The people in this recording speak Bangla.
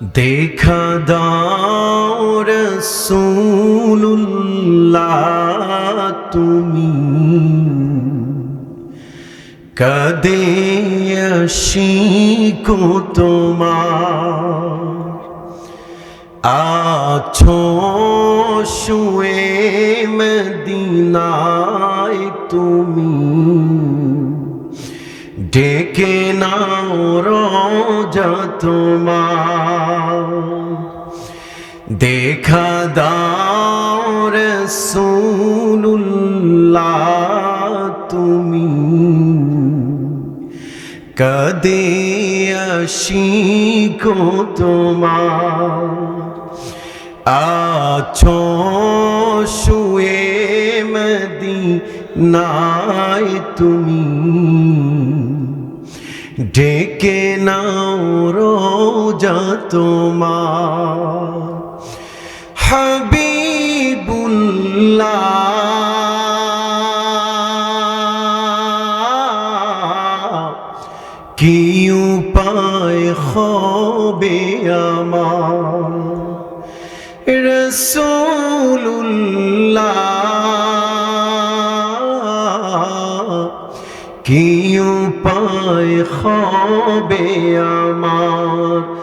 দেখা দাও রসুল্লাহ তুমি কদে শিকো তোমার আছো শুয়ে মদিনায় তুমি ডেকে নাও রোজা তোমার। দেখা দাও রসুল্লাহ তুমি। কদে শিকো তোমার। আছো শুয়ে মদিনায় তুমি। ডেকে নাও রোজা তোমার। হাবিবুল্লাহ কি উপায় হবে আমার? রসুল্লাহ কি উপায় হবে আমার